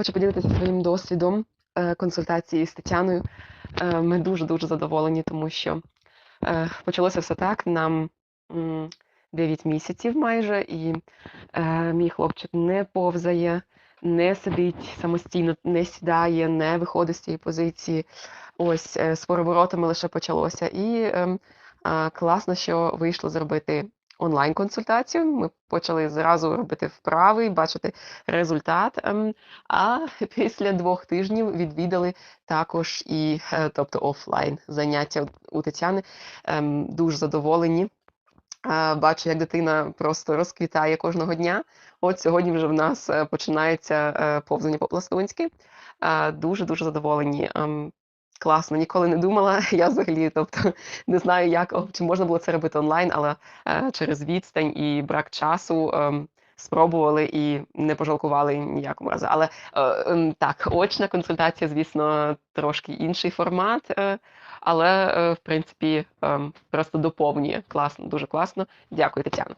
хочу поділитися своїм досвідом е, консультації з Тетяною. Е, Ми дуже-дуже задоволені, тому що е, почалося все так. Нам м, 9 місяців майже, і мій хлопчик не повзає, не сидить самостійно, не сідає, не виходить з цієї позиції. Ось з поворотами лише почалося. І ем, класно, що вийшло зробити онлайн-консультацію. Ми почали зразу робити вправи і бачити результат. ем, А після двох тижнів відвідали також і е, тобто офлайн заняття у Тетяни. Ем, Дуже задоволені. Бачу, як дитина просто розквітає кожного дня. От сьогодні вже в нас е, починається е, повзання по-пластунськи. Е, Дуже дуже задоволені. Класно, ніколи не думала. Я взагалі, тобто не знаю, як чи можна було це робити онлайн, але е, через відстань і брак часу ем, спробували і не пожалкували ніякому разу. Але е, ем, так, очна консультація, звісно, трошки інший формат, е, але е, в принципі ем, просто доповнює класно, дуже класно. Дякую, Тетяно.